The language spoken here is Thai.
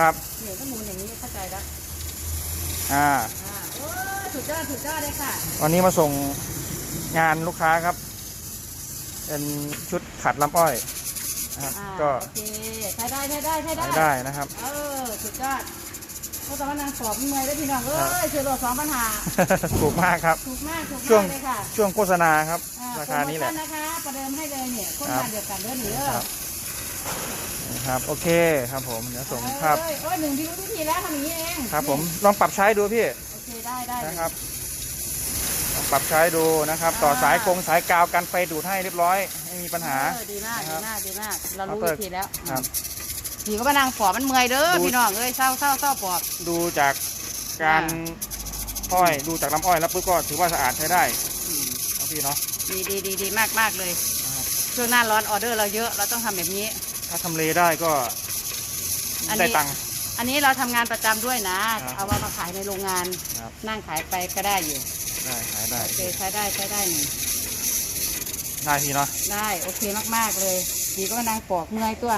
ครับเหนียวก็หมุนอย่างนี้เข้าใจแล้วอ่าอ่าโอ้ยสุดยอดสุดยอดเลยค่ะวันนี้มาส่งงานลูกค้าครับ เป็นชุดขัดลำอ้อยนะครับอ่าก็โอเคใช้ได้ใช้ได้ใช้ได้ใช้ได้นะครับ เออสุดยอดเพราะตอนนั้นนางสอบเมื่อยแล้วพี่น้องเอ้ยซื้อรถสองปัญหาถูกมากครับ ถูกมากถูกช่วงมากเลยค่ะช่วงโฆษณาครับ อ่ราคานี้แหละ โปรโมชั่นะคะประเดิมให้เลยเนี่ยโครงครักาบรเดียวกันเด้อหนีเด้อครับนะ ครับ โอเคครับผมเดี๋ยวส่งภาพเอ้ยโอ้ยหนึ่งที่รู้วิธีแล้วทำอย่างนี้เองครับผมลองปรับใช้ดูพี่โอเคได้ได้นะครับลองปรับใช้ดูนะครับ ต่อสายกงสายกาวกันไฟดูดให้เรียบร้อยไม่มีปัญหาเออดีมากนะครัดีบมากดีมากเรารู้เอาเปิดวิธีแล้วครับผีก็มานางปอบมันเมื่อยเด้อดูพี่น้องเอ้ยเศร้าเศร้าเศร้าปอบดูจากการอ่อ้อยดูจากลำอ้อยแล้วปุ๊บก็ถือว่าสะอาดใช้ได้เอาพี่เนาะดีดีดีดีมากมากเลยนะครับช่วงหน้าร้อนออเดอร์เราเยอะเราต้องทำแบบนี้ ถ้าทำเลได้ก็อันนี้ได้ตังค์ อันนี้เราทำงานประจำด้วยนะ ครับ เอาว่ามาขายในโรงงาน ครับ นั่งขายไปก็ได้อยู่ได้ขายได้ โอเคใช้ได้ใช้ได้หนึ่งได้พี่เนาะได้โอเคมากๆเลยดีก็มานางปอกเมื่อยตัว